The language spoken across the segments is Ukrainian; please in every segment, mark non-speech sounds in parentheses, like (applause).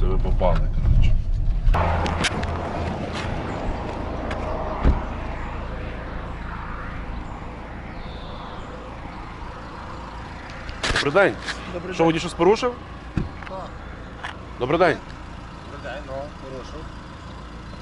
Це ви попали, коротше. Добрий день. Що, водій щось порушив? Добрий день. Добрий день,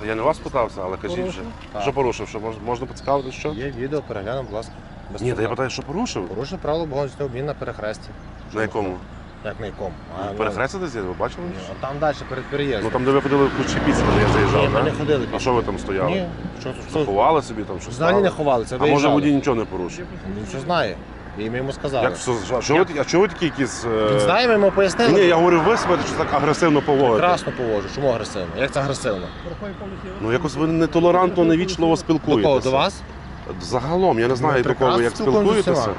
Та я не вас питався, але кажіть вже. Так. Що порушив? Що мож- можна поцікавити, що? Є відео, переглянемо, будь ласка. Без Ні, та я проблем. питаю, що порушив? Порушив правило богонського обмін на перехресті. На якому? Як на якому? А, ну, Перехрестя десь є, ви бачили? ні, а Там далі перед переїздом. Ну там, де ви ходили в ключі піці, коли я заїжджав, Ні, ми не ходили. А що ви там стояли? Ні, що, що, Заховали собі там щось? Взагалі не стали? ховали, А може водій нічого не порушив? Він все знає. І ми йому сказали. Як все? А чого ви, такі- а чого ви такі якісь. е, Він знає, ми йому пояснили. Ні, я говорю, ви себе що так агресивно поводите. Прекрасно поводжу. Чому агресивно? Як це агресивно? Ну якось ви нетолерантно, невічливо До спілкуєтеся. кого? До вас? Загалом, я не знаю, Ну, до кого ви як спілкуємося з спілкуєтеся.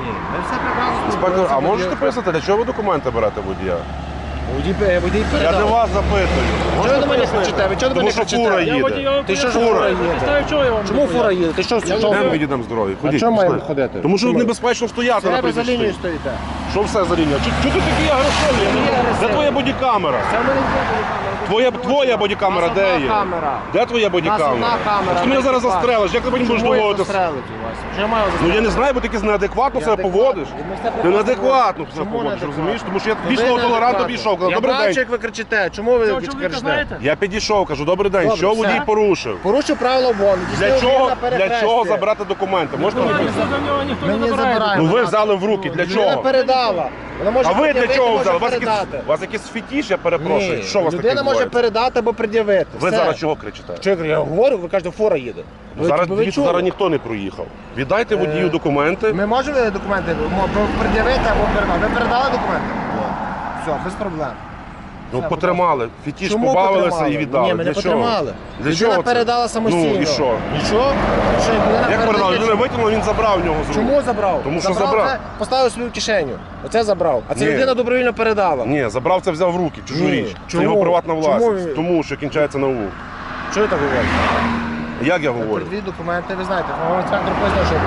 Ні, ми все прекрасно. Інспектор, а можете пояснити, для чого ви документи берете водія? Водій, е, водій Я передав. до вас запитую. Чого Можете ви до мене пояснити? кричите? Ви чого до Тому мене що кричите? фура Я їде. Ти що ж Фура їде. їде? чого я вам Чому фура їде? Ти що? що Йдемо ви- відійдемо з дороги. Ходіть, чого маємо ходити? Тому що Чому? небезпечно стояти на Це ви за призначці. лінією стоїте. Що все за лінія? Чого ти такий агресивний? Де твоя бодікамера? Це в мене є бодікамера. Твоя, твоя бодікамера де є? камера. Де твоя бодікамера? одна камера, Ти мене зараз тікаємо. застрелиш, як ти потім будеш Чому я доводити? застрелити вас? Я маю Ну я не знаю, бо ти якось неадекватно себе Неадекватно. поводиш. І ми все Ти прекрасно неадекватно Чому себе поводиш, неадекватно? розумієш? Тому що я Ну, вічно ви толерантно неадекватно. підійшов. Кажу, Я добрий бачу, день. як ви кричите. Чому ви Цього чоловіка кричите? знаєте? Я підійшов, кажу, добрий день. Добре, Що все. водій порушив? Порушив правила обгону. Для чого, для чого забрати документи? Можете Ну, мені ніхто пояснити? за нього ніхто Ми не не забирає. забираємо. Ну ви взяли в руки, для Людина чого? передала. Вона може А ви для пред'явити, чого може взяли? У вас якийсь, передати. у вас якийсь фетіш, я перепрошую. Ні, Що у вас таке людина може відбувається? передати або пред'явити. Ви Все. зараз чого кричите? Що я говорю, ви кажете, фура їде. Ну, зараз, ви дивіться, чули? зараз ніхто не проїхав. Віддайте водію Е, документи. Ми можемо документи мо- пред'явити або передати? Ви передали документи? Все, без проблем. Ну все, потримали, фетіш Чому побавилися потримали? і віддали. Ні, ми не Для чого? потримали. Для людина чого це? передала самостійно. Ну і що? Нічого? Що, людина Як передає, передав? Людина витягнула, він забрав в нього з рук. Чому забрав? Тому що забрав. Це, поставив собі в кишеню. Оце забрав. А це Ні. людина добровільно передала. Ні, забрав це взяв в руки, чужу Ні. річ. Це Чому? його приватна Чому власність. ви- Тому що кінчається на У. Що ви так говорите? Як я говорю? Передві документи, ви знаєте, вам інспектор пояснив, що я.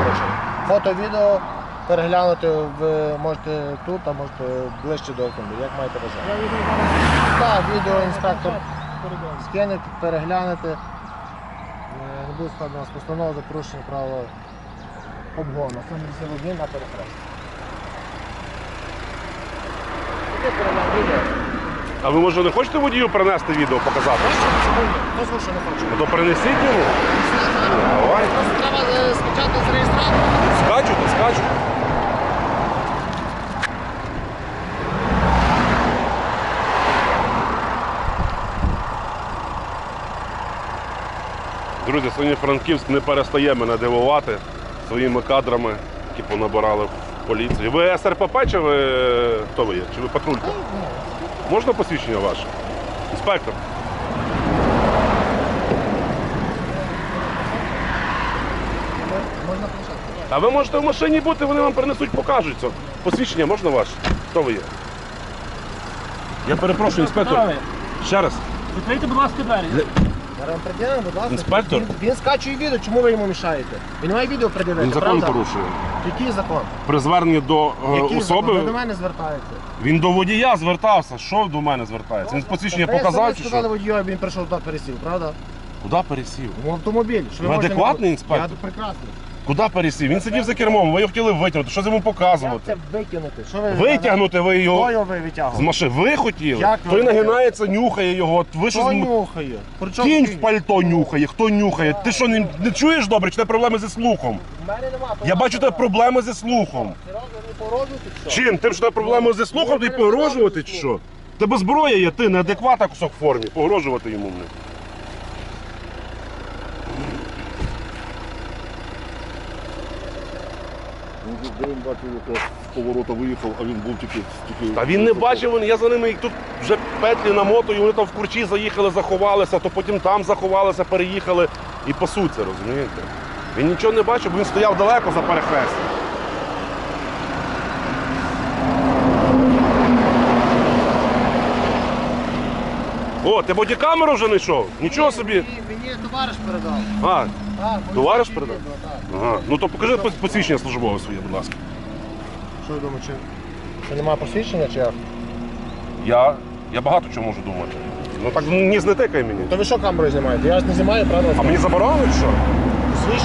Фото, відео переглянути ви можете тут, а можете ближче до автомобіля, як маєте бажання. Так, відео інспектор скинете, переглянете. Е, Не буде складно вас постанова за порушення правила обгону. Це не все обмін на перехрест. Таке перегляд відео. А ви може не хочете водію принести відео, показати? Звук, що не хоче? Ну, То принесіть йому. Давай. Просто треба е, скачати з реєстратора. Скачуть, скачуть. Друзі, сьогодні Франківськ не перестає мене дивувати своїми кадрами, які понабирали в поліції. Ви СРПП чи ви хто ви є? Чи ви патрулька? Можна посвідчення ваше? Інспектор. Можна. А ви можете в машині бути, вони вам принесуть, покажуть це. Посвідчення можна ваше? Хто ви є? Я перепрошую, інспектор. Ще раз. Відкрийте, будь ласка, двері. Зараз вам пред'явимо, будь ласка. Інспектор? Він, він скачує відео, чому ви йому мішаєте? Він має відео пред'явити, Він закон правда? порушує. Який закон? При зверненні до е, Який закон? Ви до мене звертаєтеся. він до водія звертався. Що до мене звертається? Він посвідчення Ви показав самі чи сказали що? водію, він прийшов туди пересів, правда? Куди пересів? В автомобіль. Що ви можете адекватний мені- інспектор? Я прекрасний. Куди пересів? Він сидів за кермом, ви його хотіли витягнути. Що з йому Як показувати? це витягнути? Що ви Витягнути ви Хто його його ви з витягували? машини. Ви хотіли? Як ви Той витягли? нагинається, нюхає його. От Ви що Хто з нюхає? При чому Кінь в пальто нюхає, хто нюхає? Ти що не, не чуєш добре? Чи тебе проблеми зі слухом? В мене нема. Я бачу у тебе проблеми зі слухом. Серйозно, не порожуєте що? Чим? Тим, що тебе проблеми зі слухом, ти погрожувати чи що? Тебе зброя є, ти неадекватна кусок в формі. Погрожувати йому не. Він бачив, як з поворота виїхав, а він був тільки тільки. Та він не бачив, вони- я за ними їх тут вже петлі намотую, вони там в курчі заїхали, заховалися, то потім там заховалися, переїхали і пасуться, розумієте? Він нічого не бачив, бо він стояв далеко за перехрестям. О, ти бодікамеру вже знайшов? Нічого собі. Мені, мені товариш передав. А, Так, Товариш передав? так. ага. Ну то покажи пос- посвідчення службове своє, будь ласка. Що ви думаєте, чи, що немає посвідчення чи як? Я, Я багато чого можу думати. Ну так ні не тикай мені. То ви що камерою знімаєте? Я ж не знімаю, правда? А мені заборонено чи що?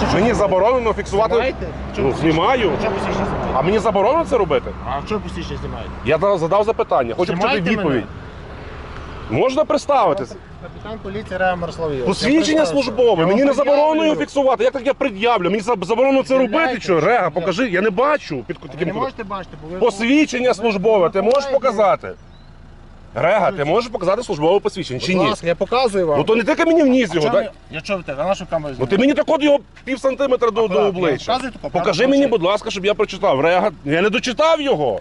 Що Мені заборонено фіксувати. Знімаєте? Ну, знімаю. Посвідчення знімаєте? А мені заборонено це робити? А чого посвідчення знімаєте? Я дав- задав запитання, хочу почути Знімайте відповідь. Можна представитись? Капітан поліції Реа Мирослав. Посвідчення службове, мені не заборонено його фіксувати. Як так я пред'явлю? Мені заб- заборонено це робити. Пред'являйте. Що? Рега, покажи, я не бачу під Ви не таким кутом. можете бачити, бо ви... Посвідчення службове, ти можеш показати? Рега, ти можеш показати службове посвідчення чи Будь ні? ласка, я показую вам. Ну то не тільки мені в ніс А його, чого ви- Я чого ви так? А нашу камеру Ну ти мені так от його пів сантиметра до, до обличчя. Покажи мені, будь ласка, щоб я прочитав. Рега, я не дочитав його.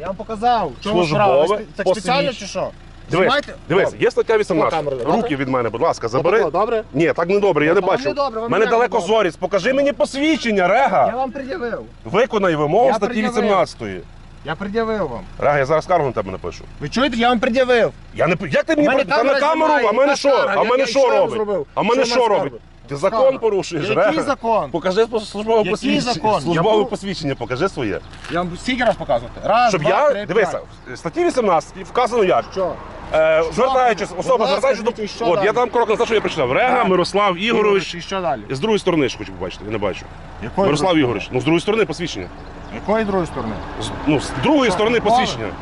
Я вам показав. Службове справа? Ви спе- Так спеціально посвідчення. чи що? Дивись, дивись, є стаття На 18. камеру, добре? Руки від мене, будь ласка, забери. Отако, Добре? Ні, так не добре, я не Вам бачу. не добре, вам мене не далеко добре? зорість. Покажи мені посвідчення, Я Рега. вам пред'явив. Виконай вимогу Я статті пред'явив. 18. Я пред'явив вам. Рега, я зараз скаргу на тебе напишу. Ви чуєте? Я вам пред'явив. Я не п- як ти мені мене про- та на камеру, знімає, а мене що? скарга? А Я- мене я що що робить? зробив? А мене Що робить? Ти закон порушуєш, Який Рега. закон? Покажи службове Який посвідчення. закон? Службове Я бу- посвідчення, покажи своє. Я вам скільки раз показувати? Раз, Щоб два, я три, дивися, п'ять. в статті 18 вказано як. Що? Е, звертаючись, Будь особа ласка, звертаючись до. скажіть, що От, далі? я дам крок назад, що я прочитав. Рега, Так. Мирослав Ігорович. І що далі? З другої сторони ж хочу побачити, я не бачу. Якої Мирослав Ігорович, ну з другої сторони посвідчення. Якої другої сторони? З, ну, з другої Що, сторони службове? посвідчення.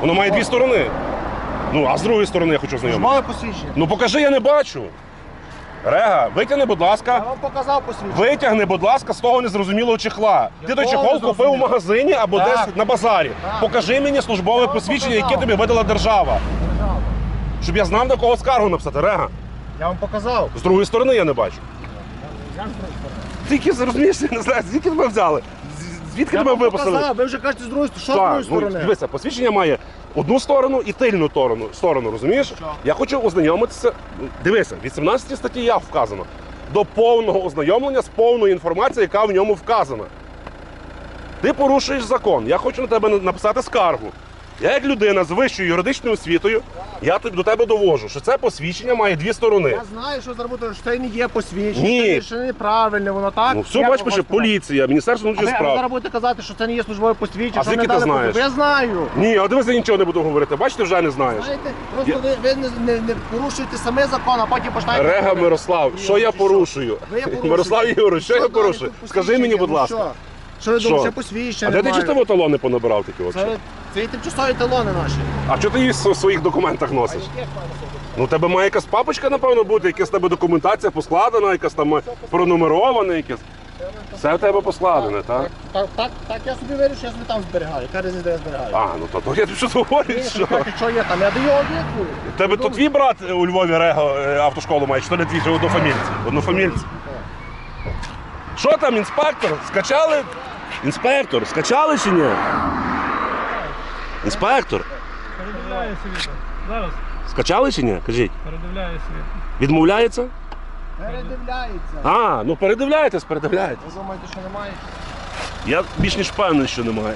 Воно має дві сторони. Ну, а з другої сторони я хочу знайомити. Службове посвідчення. Ну покажи, я не бачу. Рега, витягни, будь Я ласка. вам показав посвідчення. Витягни, будь ласка, з того незрозумілого чехла. Ти той чехол купив у незрозумілого? магазині або Так. десь на базарі. Так. Покажи мені службове Я вам посвідчення, яке показав. тобі видала держава. Держава. Щоб я знав, на кого скаргу написати. Рега. Я вам показав. З другої сторони я не бачу. Я другої сторони? Тільки зрозумієш, я не знаю, звідки ви взяли? Звідки тебе виписали? показав, ви вже кажете з другої сторони. Що з Так, другої ну, сторони? дивися, посвідчення має одну сторону і тильну сторону, сторону розумієш? Я хочу ознайомитися. Дивися, в 18 статті я вказано. До повного ознайомлення з повною інформацією, яка в ньому вказана. Ти порушуєш закон. Я хочу на тебе на- написати скаргу. Я як людина з вищою юридичною освітою, я тобі до тебе довожу, що це посвідчення має дві сторони. Я знаю, що зробити, що це не є посвідчення, Ні. це не неправильно, воно так. Ну все, Як бач, ви пише хочете поліція, Міністерство А ви, внутрішніх а ви справ. зараз будете казати, що це не є службове посвідчення, А що звідки не ти дали знаєш? Я знаю. Ні, а дивися, я нічого не буду говорити. Бачиш, ти вже не знаєш. Знаєте, просто ви, ви не, не, не порушуєте саме закон, а потім починаєте... Рега говорити. Мирослав, що я Чи порушую? Ви порушуєте. Мирослав Ігорович, що я далі порушую? тут Скажи мені, будь посвідчення? ласка. Ну, Що, що ви Що? думаєте, це посвідчення А де ти немає. чистимо талони понабирав такі? Це, це є тимчасові талони наші. А що ти їх в своїх документах носиш? Ну, у тебе має якась папочка, напевно, бути, якась в тебе документація поскладена, якась там пронумерована, якась. Все в тебе поскладене, так? Так, так, так, я собі вирішив, я собі там зберігаю. Яка різниця, де я зберігаю? А, ну то, то я тобі що говорю, що? що є там, я даю об'єкту. У тебе то твій брат у Львові Рего е, автошколу має, чи то не твій, чи однофамільці? Однофамільці. Що там, інспектор? Скачали? Інспектор, скачали чи ні? Інспектор, Передивляє світ. Зараз скачали чи ні? Кажіть. передивляє світ. Відмовляється? Передивляється. А, ну передивляєтесь, передивляєтесь. Ви думаєте, що немає? Я більш ніж впевнений, що немає.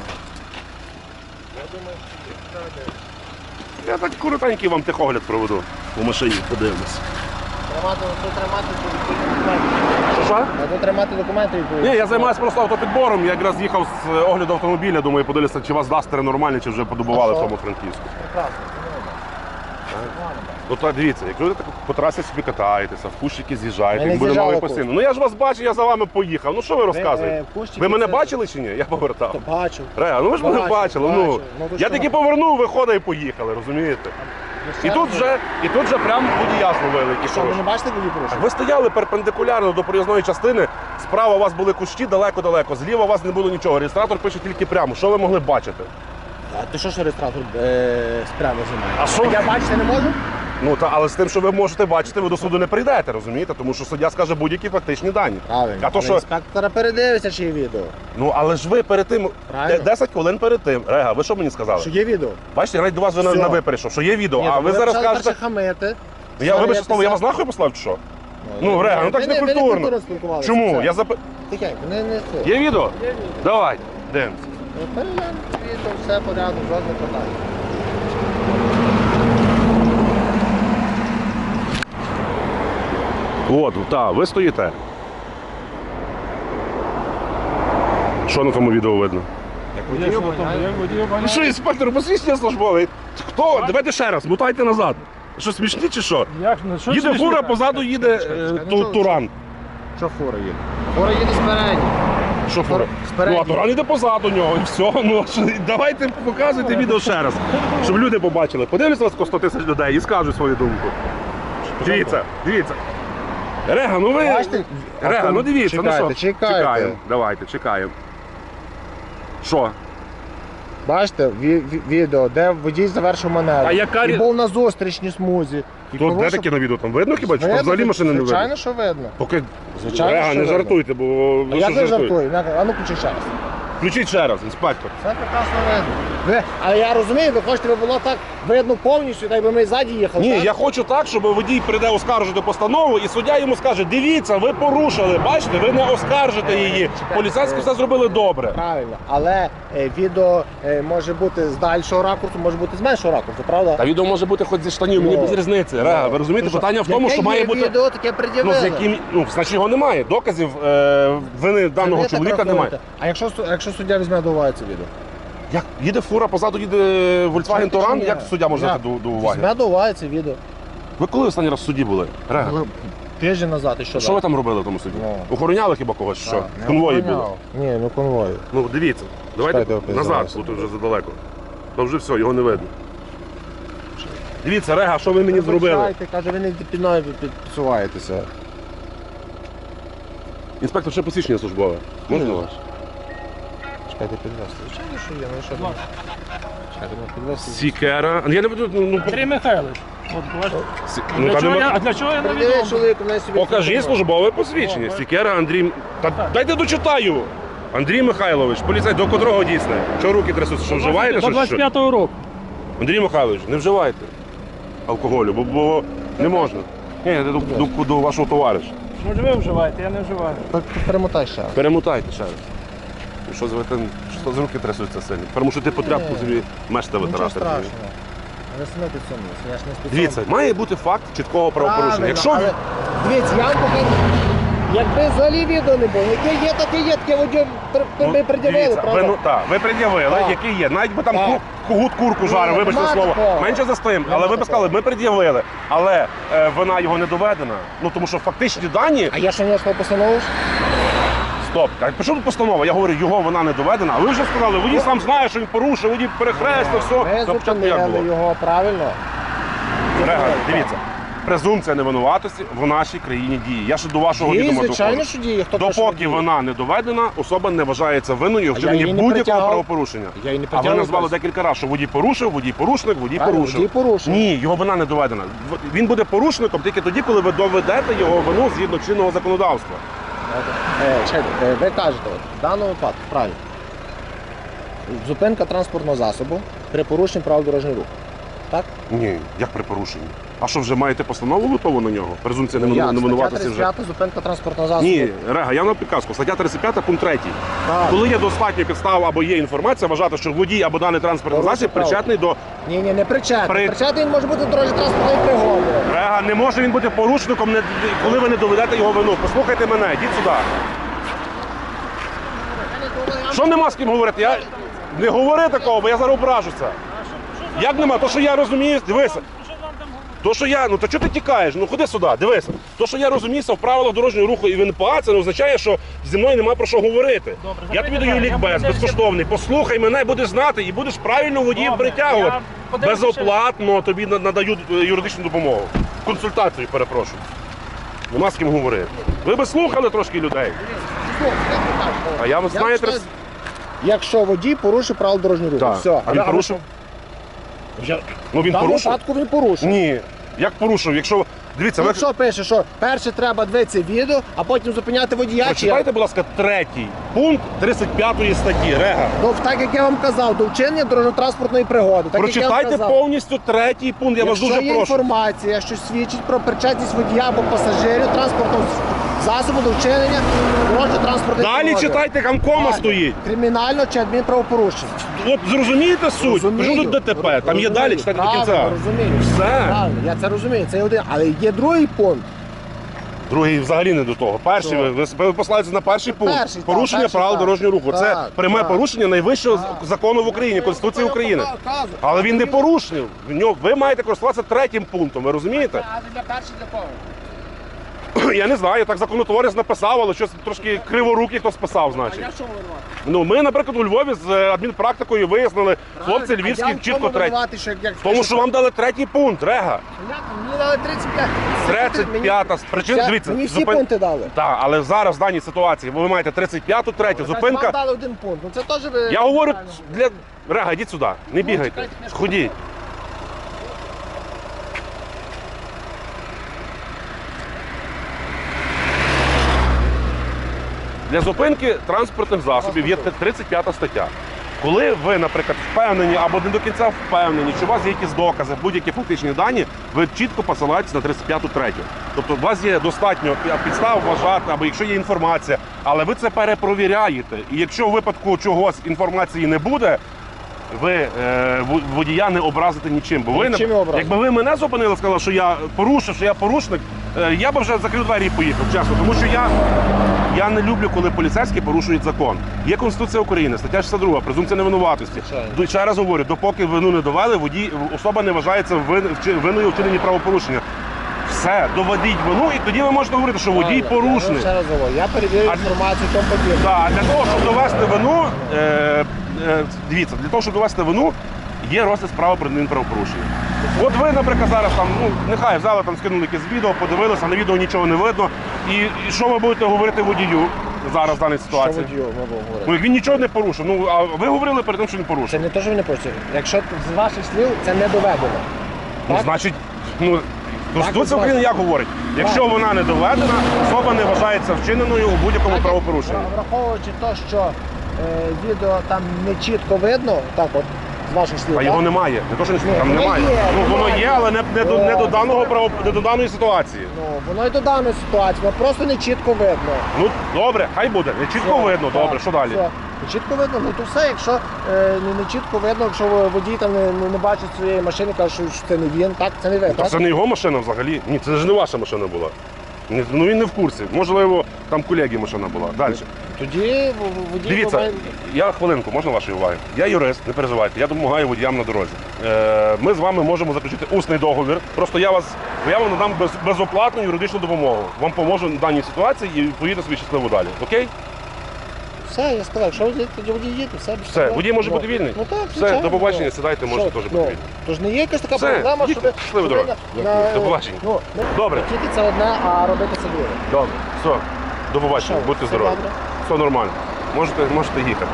Я думаю, що Я так коротенький вам техогляд проведу у машині, подивимось. Тримати, тут тримати. Що що? А тут тримати документи відповідно. Ні, я займаюся просто автопідбором. Я якраз їхав з е, огляду автомобіля, думаю, подивлюся, чи у вас дастери нормальні, чи вже подобували в тому Франківську. Прекрасно. Ну так дивіться, якщо ви так по трасі собі катаєтеся, в кущики з'їжджаєте, Ми не буде з'їжджали новий постійно. Ну я ж вас бачу, я за вами поїхав. Ну що ви розказуєте? е, кущики Ви мене це- бачили чи ні? Я повертав. Бачив. Реально, ну ви ж мене бачили. Ну. Ну, то я що? таки повернув, виходить і поїхали, розумієте? І тут вже, і тут вже прямо водія зловили. які Що, ви не бачите водій порушення? ви стояли перпендикулярно до проїзної частини. Справа у вас були кущі далеко-далеко. Зліва у вас не було нічого. Реєстратор пише тільки прямо. Що ви могли бачити? А ти що ж реєстратор е, спрямо знімає? А що? Я бачити не можу? Ну та але з тим, що ви можете бачити, ви до суду не прийдете, розумієте? Тому що суддя скаже будь-які фактичні дані. Правильно. А то що, інспектора передивиться, чи є відео. ну але ж ви перед тим Правильно. 10 хвилин перед тим. Рега, ви що мені сказали? Що є відео. Бачите, навіть до вас вже Все. на ви перейшов, що є відео, Ні, а то ви зараз почали кажете. хамити. Ну, Я вибачте слово, я вас нахуй послав чи що? Ну, Рега, ну так ви не ви культурно. спілкувалися, Чому? Я зап... Тихенько, не, не це. Є відео? Давай, дивимося. Перегляньте відео, все порядок, жодних питань. От, так, ви стоїте. Що на тому відео видно? Ну що, інспектор, посвідчення службове? Хто? Давайте ще раз, мотайте назад. Що, смішні чи що? Як, ну, що Їде фура, позаду їде е, чекай, ту- що- туран. Що фура їде? Фура їде спереді. Що фура? Ну, а туран іде позаду нього, і все. Ну, що, давайте показуйте відео ще раз, щоб люди побачили. Подивляться вас ко 100 тисяч людей і скажуть свою думку. Дивіться, дивіться. Рега, ну ви. Бачите? Рега, ну дивіться, Чекайте, ну що? чекайте. Чекаємо. Давайте, чекаємо. Що? Бачите, ві- ві- відео, де водій завершив маневр. А яка і рі- був на зустрічній смузі. І Тут де таке на відео? Там видно хіба? Чи там Видно, взагалі машини не видно? Звичайно, що видно. Поки Звичайно, Рега, що не видно. жартуйте, бо А ви я що не жартуєте? жартую. А ну включи ще раз. Включіть ще раз, інспектор. Все прекрасно видно. Ви, але я розумію, ви хочете, щоб було так видно повністю, так би ми ззаді їхали. Ні, так? я хочу так, щоб водій прийде оскаржити постанову, і суддя йому скаже: дивіться, ви порушили, бачите, ви не оскаржите її. Поліцейські все зробили добре. Правильно, але е, відео е, може бути з дальшого ракурсу, може бути з меншого ракурсу, правда? Та відео може бути хоч зі штанів, мені Ну, без різниці. Рега, ви розумієте, Ну, питання в тому, що має бути. відео, таке Ну, пред'явили. з яким, ну, значить його немає. Доказів е, вини даного ви так чоловіка рахуєте. немає. А якщо, су- якщо суддя візьме до уваги це відео? Як їде фура, позаду їде Volkswagen Чи Touran, як суддя може взяти до, до уваги? Візьме до уваги це відео. Ви коли останній раз в суді були? Рега, Тиждень назад і що що ви далі? там робили в тому суді? Ну. Охороняли хіба когось? Що? Так, не Конвої охороняв. були? Ні, ну конвої. Ну дивіться, давайте Чекайте, я назад, бо тут вже задалеко. То вже все, його не видно. Дивіться, Рега, що ви мені зробили? Вибачайте, Каже, ви не під мною підсуваєтеся. Інспектор, ще посвідчення службове. Можна ваше? Чекайте, підвести. Звичайно, що є, ну що там? Чекайте, ну підвести. Сікера. Я не буду. Ну, ну, Андрій Михайлович. От, сі- ну, Для чого нема- я- А для чого я не Придивіть відомо? чоловіку, мене собі Покажи службове посвідчення. Сікера Андрій. Та дайте дочитаю. Андрій Михайлович, поліцей, до котрого дійсне? Що руки трясуться? Що вживаєте? До Що, що? 25-го року. Андрій Михайлович, не вживайте алкоголю, бо, бо не можна. Ні, я до, до, до вашого товариша. Може ви вживаєте, я не вживаю. Так, Перемотай ще. раз. Перемутайте ще раз. Що з ви там, що з руки трясуться сильно? Перемушити потряпку Ні. собі мешта Нічого витирати. страшного. Ви самі підсумуєте, я ж не спеціально. Дивіться, має бути факт чіткого правопорушення. Правильно, Якщо але, дивіться, я вам покажу. Якби взагалі відео не було, яке є, таке є, таке водій Ну, ми дивіться, правда? Ви, ну, так, ви пред'явили, Так. який є. Навіть би там Так. ку- кугут курку жарив, Ні, вибачте нема слово. такого. Менше за стоїм. Але ви б такого. сказали, ми пред'явили. Але е, вина його не доведена. Ну тому що фактичні дані. А я що не постанову? Стоп, так чому тут постанова? Я говорю, його вона не доведена. А ви вже сказали, водій сам знає, що він порушив, водій перехрестив, все. Ми То спочатку як було? зупинили його правильно. Рега, дивіться. Презумпція невинуватості в нашій країні діє. Я ще до вашого Дії, відома звичайно, доходжу. що діє. Хто що Допоки діє? вона не доведена, особа не вважається винною в я вчиненні не будь-якого притягав. правопорушення. Я її не А ви притягав, назвали декілька разів, що водій порушив, водій порушник, водій Правильно, порушив. водій порушив. Ні, його вина не доведена. В- Він буде порушником тільки тоді, коли ви доведете його вину згідно чинного законодавства. Е, чекайте, е, ви кажете, от, в даному випадку, правильно. Зупинка транспортного засобу при порушенні правил дорожнього руху. Так? Ні, як при порушенні. А що вже маєте постанову готову на нього? Презумпція Ну, як? Стаття вже. 35 зупинка транспортного засобу. Ні, Рега, я на підказку. Стаття 35, пункт 3. Так. Коли є достатньо підстав або є інформація, вважати, що водій або даний транспортний Порушив засіб право. причетний до Ні, ні, не причетний. При- Причетний він може бути до дорожньої транспортної пригоди. Рега, не може він бути порушником, не- коли ви не доведете його вину. Послухайте мене, йдіть сюди. Що нема з ким говорити? Я не говори такого, бо я зараз ображуся. Як нема? То, що я розумію, дивися. То, що я, ну то чого ти тікаєш? Ну ходи сюди, дивися. То, що я розуміюся в правилах дорожнього руху і в НПА, це не означає, що зі мною нема про що говорити. Добре, я тобі даю двері, я лікбез подивлюся. безкоштовний. Послухай мене, будеш знати і будеш правильно водіїв Добре, притягувати. я подивлюся. Безоплатно тобі на- надаю е, юридичну допомогу. Консультацію, перепрошую. Нема з ким говорити. Ви би слухали трошки людей. А я, ви знаєте, Якщо водій порушив правила дорожнього руху, Так. все. А він порушив? Я... Ну В він даному порушив? випадку він порушив. Ні. Як порушив? Якщо. Дивіться, ви Тут що пише, що перше треба дивитися відео, а потім зупиняти водія. чи як? прочитайте, будь ласка, третій пункт 35 статті. Рега. Ну, так як я вам казав, до вчинення дорожньо-транспортної пригоди. Так, як я вам Прочитайте казав. повністю третій пункт, я вас Якщо дуже є прошу. інформація, що свідчить про причетність водія або пасажирів транспортного засобу до вчинення дорожньо-транспортної Далі пригоди. читайте, там кома Далі. стоїть. Кримінально чи адмінправопорушення. От зрозумієте суть? Розумію. Тут ДТП, там є Розумію. далі, читайте до Правильно, кінця. Розумію. Все. Правильно, я це розумію. Це є один. Але є другий пункт. Другий взагалі не до того. Перший, ви, ви, ви на перший пункт. Перший, так, порушення перший, правил так. дорожнього руху. Це Так, пряме так. порушення найвищого з- закону в Україні, Конституції України. Але він не порушив. В нього- Ви маєте користуватися третім пунктом, ви розумієте? А для перший для кого? (clears throat) Я не знаю, так законотворець написав, але щось трошки криворукий хтось писав, значить. що винувати? Ну, ми, наприклад, у Львові з е, адмінпрактикою вияснили, хлопці львівські чітко третій. Тому що вам дали третій пункт, рега. Мені дали 35. 35-та причина. Дивіться, Мені всі зупин- пункти дали. Так, але зараз в даній ситуації ви маєте 35-ту, третю, Вам зупинка. дали один пункт. Ну це теж ви... Я говорю для Рега, йдіть сюди, не бігайте. чекайте, не Ходіть. Для зупинки транспортних засобів є 35 стаття. Коли ви, наприклад, впевнені або не до кінця впевнені, що у вас є якісь докази, будь-які фактичні дані, ви чітко посилаєтесь на 35 третю. Тобто у вас є достатньо підстав вважати, або якщо є інформація, але ви це перепровіряєте. І якщо у випадку чогось інформації не буде, ви е, водія не образите нічим. Бо ви, Нічим якби ви мене зупинили, сказали, що я порушив, що я порушник, е, я би вже закрив двері і поїхав, чесно. Тому що я, я не люблю, коли поліцейські порушують закон. Є Конституція України, стаття 62, презумпція невинуватості. Звичайно. Ще раз говорю, допоки вину не довели, водій, особа не вважається вин- вчи- винною у вчиненні правопорушення. Все, доведіть вину, і тоді ви можете говорити, що водій Правильно. порушник. Я ще раз говорю, я перевірю інформацію тому подібне. Так, для того, щоб довести вину, е, е, дивіться, для того, щоб довести вину, є розгляд справи про адмінправопорушення. От ви, наприклад, зараз там, ну нехай взяли там, скинули якесь відео, подивилися, на відео нічого не видно. І, і що ви будете говорити водію зараз в даній Що ситуації? водію ми будемо говорити? Ну, як він нічого не порушив. Ну а ви говорили перед тим, що він Це порушив. не те, що ви не почули. Якщо з ваших слів це не доведено. Ну, так? значить, ну Конституція України як говорить? Якщо вона не доведена, особа не вважається вчиненою у будь-якому правопорушенні. Враховуючи те, що е, відео там не чітко видно, так от, з ваших слів. А так? його немає. Не то, що не Ні, там воно немає. є, ну воно є, але не, не, до, не до даного ну. право не до даної ситуації. Ну, воно і до даної ситуації, воно просто не чітко видно. Ну добре, хай буде. Не чітко Все, видно. так, Добре, що далі? все. Не чітко видно, ну то все, якщо е, не, не чітко видно, якщо водій там не, не, не бачить своєї машини, каже, що, що це не він, так? Це не ви, Та так? це не його машина взагалі. Ні, це ж не ваша машина була. Ні, Ну він не в курсі. Можливо, там колеги машина була. Далі. Тоді водій Дивіться, має- я хвилинку, можна вашої уваги? Я юрист, не переживайте, я допомагаю водіям на дорозі. Е, ми з вами можемо заключити усний договір. Просто я вас я вам надам без, безоплатну юридичну допомогу. Вам поможу в даній ситуації і поїдете собі щасливо далі. Окей? Все, я сказав, якщо водій, тоді водій їде, все. без Все, проблем. водій може Ну, бути вільний? Ну так, Все, звичайно, до побачення, ну. сідайте, можете Що? теж Ну, бути вільним. Тож не є якась така Все, проблема, їдьте, що ви... щасливої що ви дороги. на- на- до побачення. Ну, Добре. Тільки це одне, а робити це друге. Добре, все, до побачення, Що, будьте все здорові. добре? Все нормально. Можете, можете їхати.